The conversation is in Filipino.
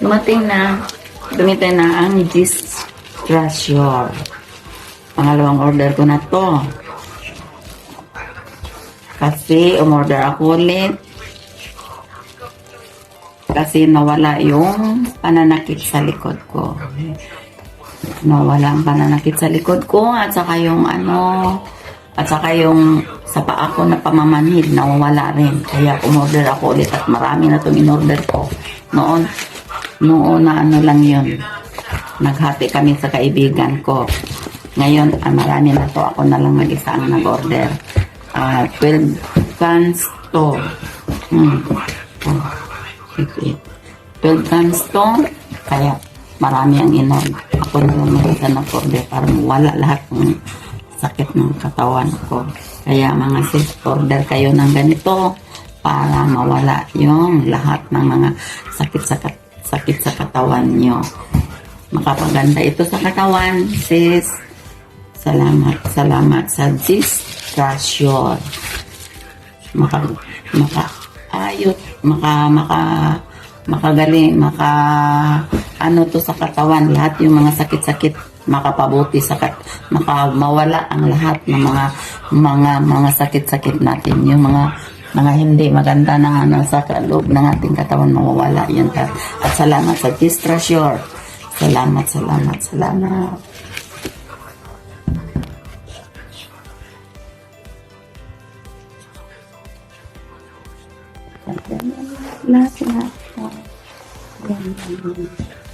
dumating na, dumating na ang Gis Treasure. Pangalawang order ko na to. Kasi umorder ako ulit. Kasi nawala yung pananakit sa likod ko. Nawala ang pananakit sa likod ko at saka yung ano, at saka yung sa paa ko na pamamanhid, nawawala rin. Kaya umorder ako ulit at marami na itong in-order ko. Noon, noon na ano lang yun. Naghati kami sa kaibigan ko. Ngayon, ah, marami na to. Ako na lang mag-isa ang nag-order. Ah, 12 cans to. Hmm. Oh, okay. 12 cans to. Kaya, marami ang inog. Ako na lang mag-isa nag-order para wala lahat ng sakit ng katawan ko. Kaya mga sis, order kayo ng ganito para mawala yung lahat ng mga sakit sa kat- sakit sa katawan nyo. Makapaganda ito sa katawan, sis. Salamat, salamat sa Gis Trasyon. Maka, maka, ayot, maka, maka, makagaling, maka, ano to sa katawan, lahat yung mga sakit-sakit, makapabuti sa kat, maka, mawala ang lahat ng mga, mga, mga sakit-sakit natin, yung mga, mga hindi maganda na ano sa loob ng ating katawan, mawawala yun. At, at salamat sa Gis Trasyon. Salamat, salamat, salamat. Lahat, lahat. Yan, yan, yan.